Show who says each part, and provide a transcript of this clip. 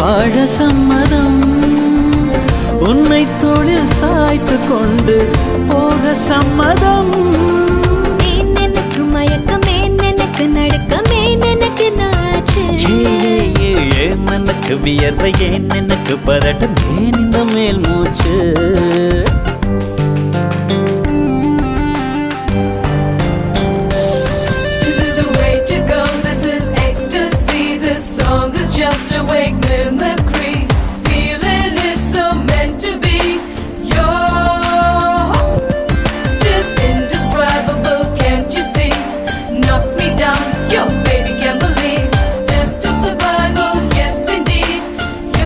Speaker 1: ஏக சம்மதம். உன்னை தோளில் சாய்த்து கொண்டு போக சம்மதம்.
Speaker 2: எனக்கு மயக்கம் எனக்கு நடுக்கம் எனக்கு நாச்சு
Speaker 1: ஏன் எனக்கு வியர்வை ஏன் எனக்கு பதட்டம் ஏன் இந்த மேல் மூச்சு?
Speaker 3: just a wig.